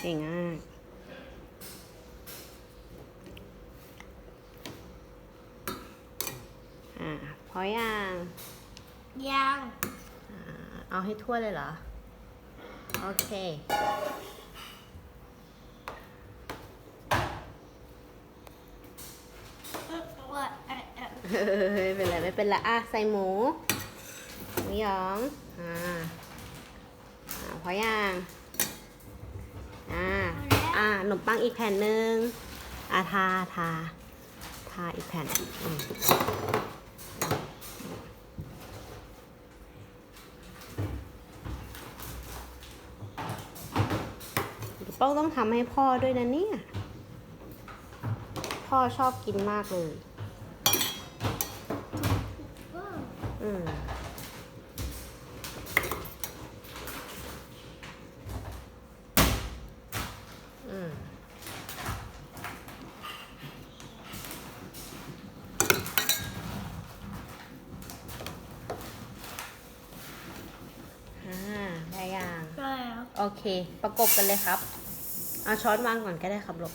เก่งมากอ่าพอยังยังอ่าเอาให้ทั่วเลยเหรอ โอเคว่าเอ่อเอ่อเฮ้ยไม่เป็นไรไม่เป็นไรอะใส่หมูหมูหยอง อ่าอ่าพอยังอ่า อ่าขนมปังอีกแผ่นหนึ่งอ่าทาทาทาอีกแผ่นเดี๋ยวเป้าต้องทำให้พ่อด้วยนะเนี่ย พ่อชอบกินมากเลย อืมอืมอ่า ได้ยังได้แล้วโอเค ประกบกันเลยครับ เอาช้อนวางก่อนก็ได้ครับลูก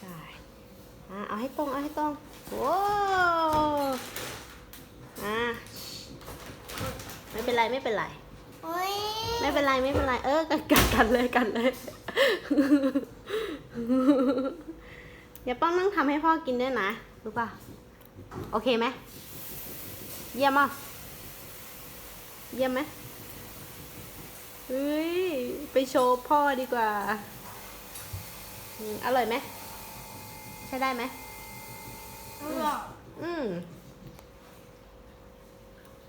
ใช่อ่าเอาให้ตรง เอาให้ตรงโว้อ่าไม่เป็นไรไม่เป็นไรโอ้ยไม่เป็นไรไม่เป็นไร เออกันกันกันเลยกันเลยเดี๋ยวป้องต้องทำให้พ่อกินด้วยนะรู้ป่ะโอเคไหมเยี่ยมอะเยี่ยมไหม เฮ้ย ไปโชว์พ่อดีกว่า อร่อยไหม ใช้ได้ไหม อืม